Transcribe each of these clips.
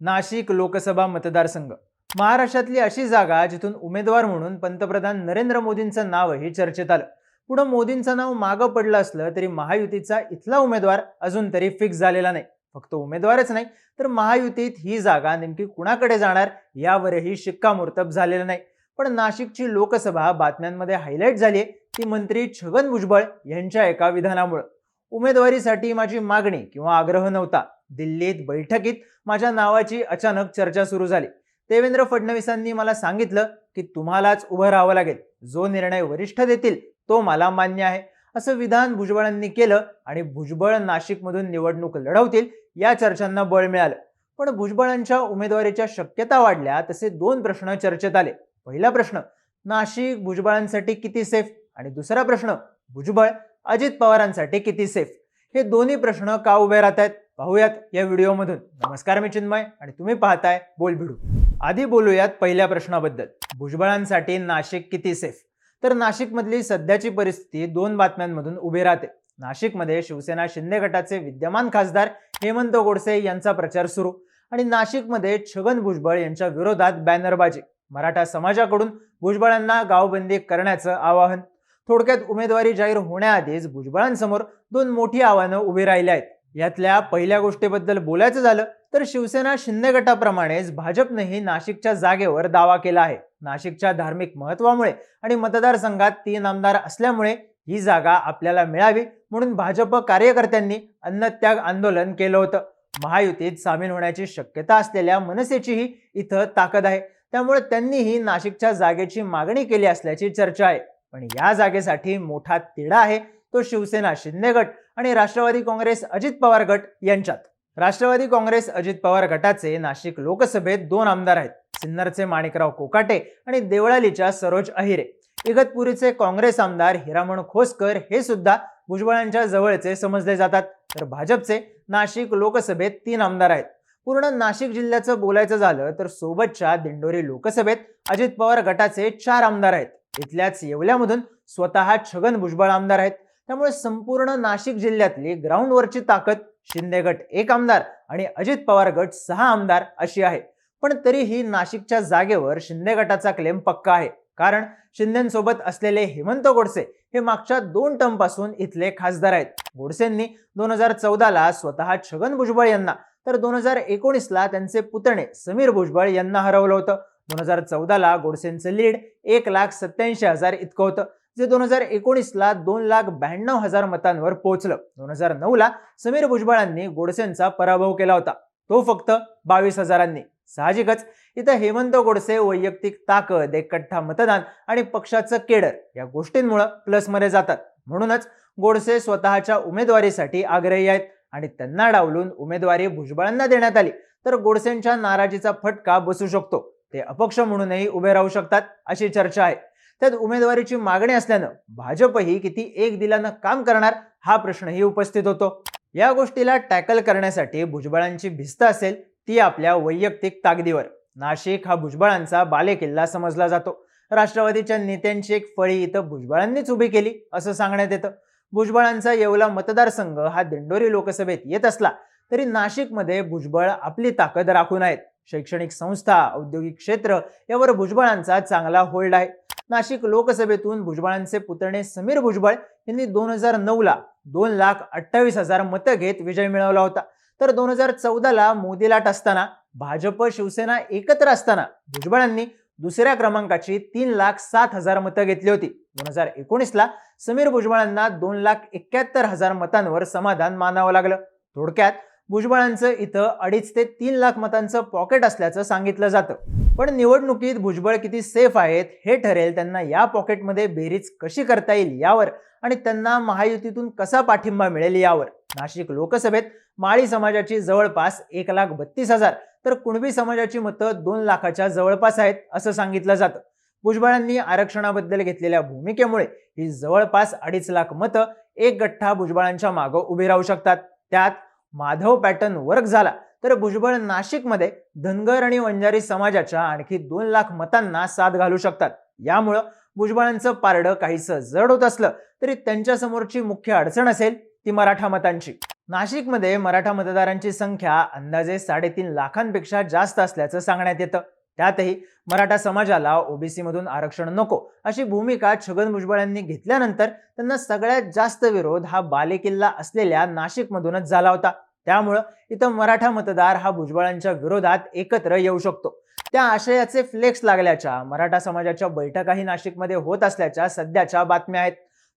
नाशिक लोकसभा मतदारसंघ. महाराष्ट्रातली अशी जागा जिथून उमेदवार म्हणून पंतप्रधान नरेंद्र मोदींचं नावही चर्चेत आलं. पुढं मोदींचं नाव मागं पडलं असलं तरी महायुतीचा इथला उमेदवार अजून तरी फिक्स झालेला नाही. फक्त उमेदवारच नाही तर महायुतीत ही जागा नेमकी कुणाकडे जाणार यावरही शिक्कामोर्तब झालेलं नाही. पण नाशिकची लोकसभा बातम्यांमध्ये हायलाईट झाली ती मंत्री छगन भुजबळ यांच्या एका विधानामुळं. उमेदवारीसाठी माझी मागणी किंवा आग्रह नव्हता. दिल्लीत बैठकीत माझ्या नावाची अचानक चर्चा सुरू झाली. देवेंद्र फडणवीसांनी मला सांगितलं की तुम्हालाच उभं राहावं लागेल. जो निर्णय वरिष्ठ देतील तो मला मान्य आहे. असं विधान भुजबळांनी केलं आणि भुजबळ नाशिकमधून निवडणूक लढवतील या चर्चांना बळ मिळालं. पण भुजबळांच्या उमेदवारीच्या शक्यता वाढल्या तसे दोन प्रश्न चर्चेत आले. पहिला प्रश्न नाशिक भुजबळांसाठी किती सेफ आणि दुसरा प्रश्न भुजबळ अजित पवारांसाठी किती सेफ हे दोन्ही प्रश्न का उभे राहत आहेत पाहूयात या व्हिडिओमधून. नमस्कार मी चिन्मय आणि तुम्ही पाहताय बोल भिडू. आधी बोलूयात पहिल्या प्रश्नाबद्दल. भुजबळांसाठी नाशिक किती सेफ तर नाशिकमधली सध्याची परिस्थिती दोन बातम्यांमधून उभी राहते. नाशिकमध्ये शिवसेना शिंदे गटाचे विद्यमान खासदार हेमंत गोडसे यांचा प्रचार सुरू आणि नाशिकमध्ये छगन भुजबळ यांच्या विरोधात बॅनरबाजी. मराठा समाजाकडून भुजबळांना गावबंदी करण्याचं आवाहन. थोडक्यात उमेदवारी जाहीर होण्याआधीच भुजबळांसमोर दोन मोठी आव्हानं उभी राहिली आहेत. यातल्या पहिल्या गोष्टीबद्दल बोलायचं झालं तर शिवसेना शिंदे गटाप्रमाणेच भाजपनेही नाशिकच्या जागेवर दावा केला आहे. नाशिकच्या धार्मिक महत्वामुळे आणि मतदारसंघात तीन आमदार असल्यामुळे ही जागा आपल्याला मिळावी म्हणून भाजप कार्यकर्त्यांनी अन्नत्याग आंदोलन केलं होतं. महायुतीत सामील होण्याची शक्यता असलेल्या मनसेचीही इथं ताकद आहे. त्यामुळे त्यांनीही नाशिकच्या जागेची मागणी केली असल्याची चर्चा आहे. पण या जागेसाठी मोठा तिढा आहे. तो शिवसेना शिंदे गट आणि राष्ट्रवादी काँग्रेस अजित पवार गट यांच्यात. राष्ट्रवादी काँग्रेस अजित पवार गटाचे नाशिक लोकसभेत दोन आमदार आहेत. सिन्नरचे माणिकराव कोकाटे आणि देवळालीच्या सरोज अहिरे. इगतपुरीचे काँग्रेस आमदार हिरामण खोसकर हे सुद्धा भुजबळांच्या जवळचे समजले जातात. तर भाजपचे नाशिक लोकसभेत तीन आमदार आहेत. पूर्ण नाशिक जिल्ह्याचं बोलायचं झालं तर सोबतच्या दिंडोरी लोकसभेत अजित पवार गटाचे चार आमदार आहेत. इथल्याच येवल्यामधून स्वतः छगन भुजबळ आमदार आहेत. त्यामुळे संपूर्ण नाशिक जिल्ह्यातली ग्राउंडवरची ताकद शिंदे गट एक आमदार आणि अजित पवार गट सहा आमदार अशी आहे. पण तरीही नाशिकच्या जागेवर शिंदे गटाचा क्लेम पक्का आहे. कारण शिंदेसोबत असलेले हेमंत गोडसे हे मागच्या दोन टर्मपासून इथले खासदार आहेत. गोडसेंनी दोन हजार चौदाला स्वतः छगन भुजबळ यांना तर दोन हजार एकोणीसला त्यांचे पुतणे समीर भुजबळ यांना हरवलं होतं. दोन हजार चौदाला गोडसेंचं लीड एक लाख सत्याऐंशी हजार इतकं होतं. जे दोन हजार एकोणीसला दोन लाख ब्याण्णव हजार मतांवर पोहोचलं. दोन हजार नऊला समीर भुजबळांनी गोडसेंचा पराभव केला होता. तो फक्त बावीस हजारांनी. साहजिकच इथं हेमंत गोडसे वैयक्तिक ताकद एकट्ठा मतदान आणि पक्षाचं केडर या गोष्टींमुळं प्लसमध्ये जातात. म्हणूनच गोडसे स्वतःच्या उमेदवारीसाठी आग्रही आहेत आणि त्यांना डावलून उमेदवारी भुजबळांना देण्यात आली. तर गोडसेंच्या नाराजीचा फटका बसू शकतो. ते अपक्ष म्हणूनही उभे राहू शकतात अशी चर्चा आहे. त्यात उमेदवारीची मागणी असल्यानं भाजपही किती एक दिलानं काम करणार हा प्रश्नही उपस्थित होतो. या गोष्टीला टॅकल करण्यासाठी भुजबळांची भिस्त असेल ती आपल्या वैयक्तिक ताकदीवर. नाशिक हा भुजबळांचा बालेकिल्ला समजला जातो. राष्ट्रवादीच्या नेत्यांची एक फळी इथं भुजबळांनीच उभी केली असं सांगण्यात येतं. भुजबळांचा येवला मतदारसंघ हा दिंडोरी लोकसभेत येत असला तरी नाशिकमध्ये भुजबळ आपली ताकद राखून आहेत. शैक्षणिक संस्था औद्योगिक क्षेत्र यावर भुजबळांचा चांगला होल्ड आहे. नाशिक लोकसभेतून भुजबळांचे पुतणे समीर भुजबळ यांनी दोन हजार नऊला दोन लाख अठ्ठावीस हजार मतं घेत विजय मिळवला होता. तर दोन हजार चौदाला मोदी लाट असताना भाजप शिवसेना एकत्र असताना भुजबळांनी दुसऱ्या क्रमांकाची तीन लाख सात हजार मतं घेतली होती. दोन हजार एकोणीसला समीर भुजबळांना दोन लाख एक्क्याहत्तर हजार मतांवर समाधान मानावं लागलं. थोडक्यात भुजबळांचं इथं अडीच ते तीन लाख मतांचं पॉकेट असल्याचं सांगितलं जातं. पण निवडणुकीत भुजबळ किती सेफ आहेत हे ठरेल त्यांना या पॉकेटमध्ये बेरीज कशी करता येईल यावर आणि त्यांना महायुतीतून कसा पाठिंबा मिळेल यावर. नाशिक लोकसभेत माळी समाजाची जवळपास एक लाख बत्तीस हजार तर कुणबी समाजाची मतं दोन लाखाच्या जवळपास आहेत असं सांगितलं जातं. भुजबळांनी आरक्षणाबद्दल घेतलेल्या भूमिकेमुळे ही जवळपास अडीच लाख मतं एक गठ्ठा भुजबळांच्या मागं उभी राहू शकतात. त्यात माधव पॅटर्न वर्क झाला. तर भुजबळ नाशिकमध्ये धनगर आणि वंजारी समाजाच्या आणखी दोन लाख मतांना साथ घालू शकतात. यामुळं भुजबळांचं पारडं काहीसं जड होत असलं तरी त्यांच्यासमोरची मुख्य अडचण असेल ती मराठा मतांची. नाशिकमध्ये मराठा मतदारांची संख्या अंदाजे साडेतीन लाखांपेक्षा जास्त असल्याचं सांगण्यात येतं. त्यातही मराठा समाजाला ओबीसीमधून आरक्षण नको अशी भूमिका छगन भुजबळ यांनी घेतल्यानंतर त्यांना सगळ्यात जास्त विरोध हा बालेकिल्ला असलेल्या नाशिकमधूनच झाला होता. त्यामुळं इथं मराठा मतदार हा भुजबळांच्या विरोधात एकत्र येऊ शकतो. त्या आशयाचे फ्लेक्स लागल्याच्या मराठा समाजाच्या बैठकाही नाशिकमध्ये होत असल्याच्या सध्याच्या बातम्या आहेत.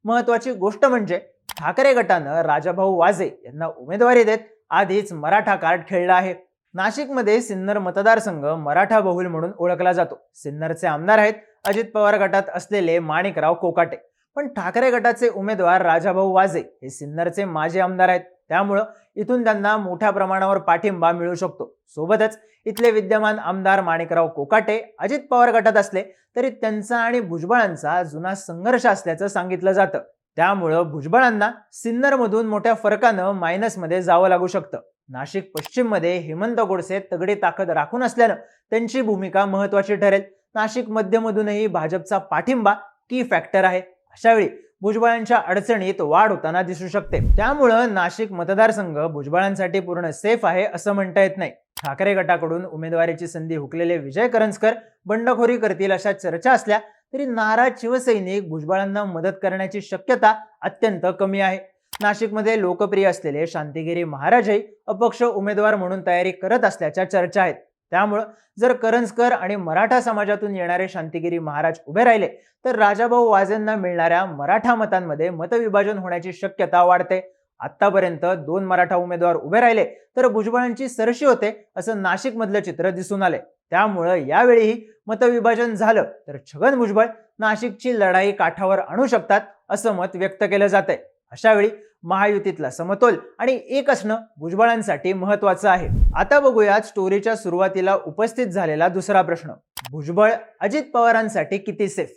महत्वाची गोष्ट म्हणजे ठाकरे गटानं राजाभाऊ वाजे यांना उमेदवारी देत आधीच मराठा कार्ड खेळला आहे. नाशिकमध्ये सिन्नर मतदारसंघ मराठा बहुल म्हणून ओळखला जातो. सिन्नरचे आमदार आहेत अजित पवार गटात असलेले माणिकराव कोकाटे. पण ठाकरे गटाचे उमेदवार राजाभाऊ वाजे हे सिन्नरचे माजी आमदार आहेत. त्यामुळं इथून त्यांना मोठ्या प्रमाणावर पाठिंबा मिळू शकतो. सोबतच इथले विद्यमान आमदार माणिकराव कोकाटे अजित पवार गटात असले तरी त्यांचा आणि भुजबळांचा जुना संघर्ष असल्याचं सांगितलं जातं. त्यामुळं भुजबळांना सिन्नरमधून मोठ्या फरकानं मायनसमध्ये जावं लागू शकतं. नाशिक पश्चिममध्ये हेमंत गोडसे तगडी ताकद राखून असल्यानं त्यांची भूमिका महत्वाची ठरेल. नाशिक मध्यमधूनही भाजपचा पाठिंबा की फॅक्टर आहे. अशावेळी भुजबळांच्या अडचणीत वाढ होताना दिसू शकते. त्यामुळं नाशिक मतदारसंघ भुजबळांसाठी पूर्ण सेफ आहे असं म्हणता येत नाही. ठाकरे गटाकडून उमेदवारीची संधी हुकलेले विजय करंजकर बंडखोरी करतील अशा चर्चा असल्या तरी नाराज शिवसैनिक भुजबळांना मदत करण्याची शक्यता अत्यंत कमी आहे. नाशिकमध्ये लोकप्रिय असलेले शांतिगिरी महाराजही अपक्ष उमेदवार म्हणून तयारी करत असल्याच्या चर्चा आहेत. त्यामुळं जर करंजकर आणि मराठा समाजातून येणारे शांतिगिरी महाराज उभे राहिले तर राजाभाऊ वाजेंना मिळणाऱ्या मराठा मतांमध्ये मतविभाजन होण्याची शक्यता वाढते. आतापर्यंत दोन मराठा उमेदवार उभे राहिले तर भुजबळांची सरशी होते असं नाशिकमधलं चित्र दिसून आले. त्यामुळं यावेळीही मतविभाजन झालं तर छगन भुजबळ नाशिकची लढाई काठावर आणू शकतात असं मत व्यक्त केलं जातंय. अशा वेळी महायुतीतला समतोल आणि एक असणं भुजबळांसाठी महत्वाचं आहे. आता बघूयात स्टोरीच्या सुरुवातीला उपस्थित झालेला दुसरा प्रश्न. भुजबळ अजित पवारांसाठी किती सेफ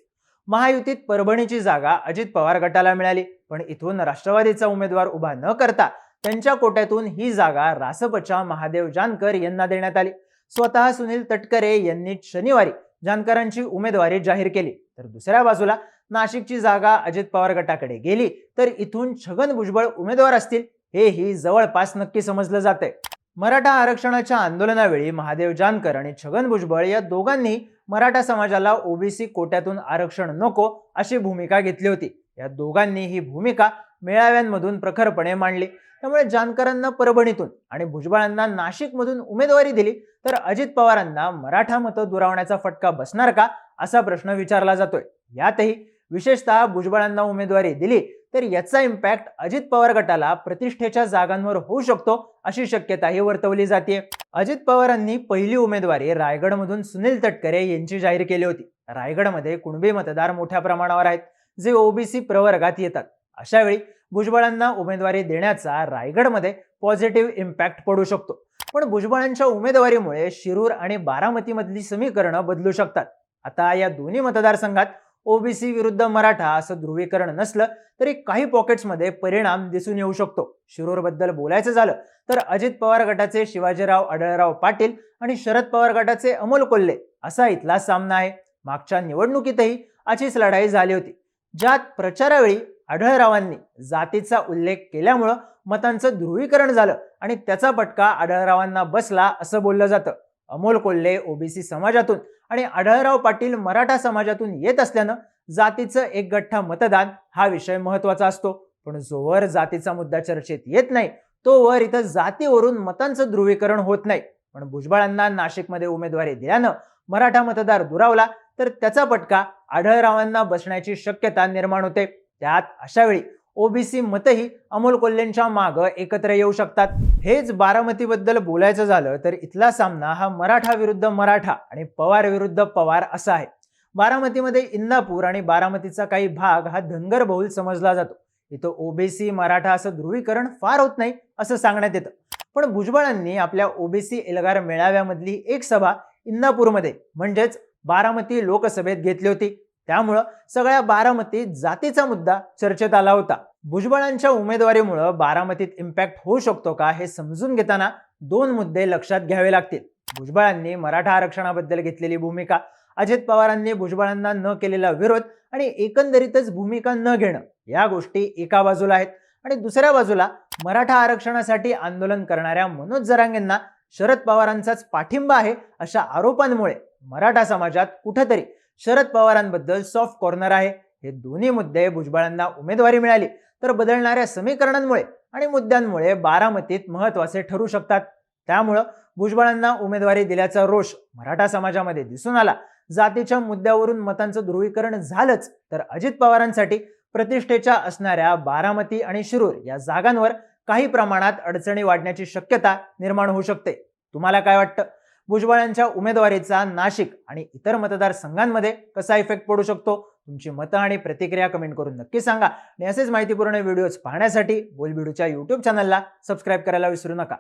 महायुतीत परभणीची जागा अजित पवार गटाला मिळाली पण इथून राष्ट्रवादीचा उमेदवार उभा न करता त्यांच्या कोट्यातून ही जागा रासपच्या महादेव जानकर यांना देण्यात आली. स्वतः सुनील तटकरे यांनी शनिवारी जानकरांची उमेदवारी जाहीर केली. तर दुसऱ्या बाजूला नाशिकची जागा अजित पवार गटाकडे गेली तर इथून छगन भुजबळ उमेदवार असतील हेही जवळपास नक्की समजलं जातंय. मराठा आरक्षणाच्या आंदोलनावेळी महादेव जानकर आणि छगन भुजबळ या दोघांनी मराठा समाजाला ओबीसी कोट्यातून आरक्षण नको अशी भूमिका घेतली होती. या दोघांनी ही भूमिका मेळाव्यांमधून प्रखरपणे मांडली. त्यामुळे जानकरांना परभणीतून आणि भुजबळांना नाशिकमधून उमेदवारी दिली तर अजित पवारांना मराठा मतं दुरावण्याचा फटका बसणार का असा प्रश्न विचारला जातोय. यातही विशेषतः भुजबळांना उमेदवारी दिली तर याचा इम्पॅक्ट अजित पवार गटाला प्रतिष्ठेच्या जागांवर होऊ शकतो अशी शक्यताही वर्तवली जाते. अजित पवारांनी पहिली उमेदवारी रायगडमधून सुनील तटकरे यांची जाहीर केली होती. रायगडमध्ये कुणबी मतदार मोठ्या प्रमाणावर आहेत जे ओबीसी प्रवर्गात येतात. अशावेळी भुजबळांना उमेदवारी देण्याचा रायगडमध्ये पॉझिटिव्ह इम्पॅक्ट पडू शकतो. पण भुजबळांच्या उमेदवारीमुळे शिरूर आणि बारामतीमधली समीकरणं बदलू शकतात. आता या दोन्ही मतदारसंघात ओबीसी विरुद्ध मराठा असं ध्रुवीकरण नसलं तरी काही पॉकेट्समध्ये परिणाम दिसून येऊ शकतो. शिरोरबद्दल बोलायचं झालं तर अजित पवार गटाचे शिवाजीराव आढळराव पाटील आणि शरद पवार गटाचे अमोल कोल्हे असा इथला सामना आहे. मागच्या निवडणुकीतही अशीच लढाई झाली होती. ज्यात प्रचारावेळी आढळरावांनी जातीचा उल्लेख केल्यामुळं मतांचं ध्रुवीकरण झालं आणि त्याचा फटका आढळरावांना बसला असं बोललं जातं. अमोल कोल्हे ओबीसी समाजातून आणि आढळराव पाटील मराठा समाजातून येत असल्यानं जातीचं एक गठ्ठा मतदान हा विषय महत्त्वाचा असतो. पण जोवर जातीचा मुद्दा चर्चेत येत नाही तोवर इथं जातीवरून मतांचं ध्रुवीकरण होत नाही. पण भुजबळांना नाशिकमध्ये उमेदवारी दिल्यानं मराठा मतदार दुरावला तर त्याचा पटका आढळरावांना बसण्याची शक्यता निर्माण होते. त्यात अशावेळी ओबीसी मतही अमोल कोल्हेंच्या मागं एकत्र येऊ शकतात. हेच बारामतीबद्दल बोलायचं झालं तर इथला सामना हा मराठा विरुद्ध मराठा आणि पवार विरुद्ध पवार असा आहे. बारामतीमध्ये इंदापूर आणि बारामतीचा काही भाग हा धनगर बहुल समजला जातो. इथं ओबीसी मराठा असं ध्रुवीकरण फार होत नाही असं सांगण्यात येतं. पण भुजबळांनी आपल्या ओबीसी एल्गार मेळाव्यामधली एक सभा इंदापूरमध्ये म्हणजेच बारामती लोकसभेत घेतली होती. त्यामुळं सगळ्या बारामतीत जातीचा मुद्दा चर्चेत आला होता. भुजबळांच्या उमेदवारीमुळं बारामतीत इम्पॅक्ट होऊ शकतो का हे समजून घेताना दोन मुद्दे लक्षात घ्यावे लागतील. भुजबळांनी मराठा आरक्षणाबद्दल घेतलेली भूमिका अजित पवारांनी भुजबळांना न केलेला विरोध आणि एकंदरीतच भूमिका न घेणं या गोष्टी एका बाजूला आहेत. आणि दुसऱ्या बाजूला मराठा आरक्षणासाठी आंदोलन करणाऱ्या मनोज जरांगेंना शरद पवारांचाच पाठिंबा आहे अशा आरोपांमुळे मराठा समाजात कुठंतरी शरद पवारांबद्दल सॉफ्ट कॉर्नर आहे. हे दोन्ही मुद्दे भुजबळांना उमेदवारी मिळाली. तर बदलणाऱ्या समीकरणांमुळे आणि मुद्द्यांमुळे बारामतीत महत्त्वाचे ठरू शकतात. त्यामुळं भुजबळांना उमेदवारी दिल्याचा रोष मराठा समाजामध्ये दिसून आला. जातीच्या मुद्द्यावरून मतांचं ध्रुवीकरण झालंच तर अजित पवारांसाठी प्रतिष्ठेच्या असणाऱ्या बारामती आणि शिरूर या जागांवर काही प्रमाणात अडचणी वाढण्याची शक्यता निर्माण होऊ शकते. तुम्हाला काय वाटतं? भुजबळांच्या उमेदवारीचा नाशिक आणि इतर मतदारसंघांमध्ये कसा इफेक्ट पडू शकतो? तुमची मतं आणि प्रतिक्रिया कमेंट करून नक्की सांगा. आणि असेच माहितीपूर्ण व्हिडिओज पाहण्यासाठी बोलबिडूच्या युट्यूब चॅनलला सबस्क्राईब करायला विसरू नका.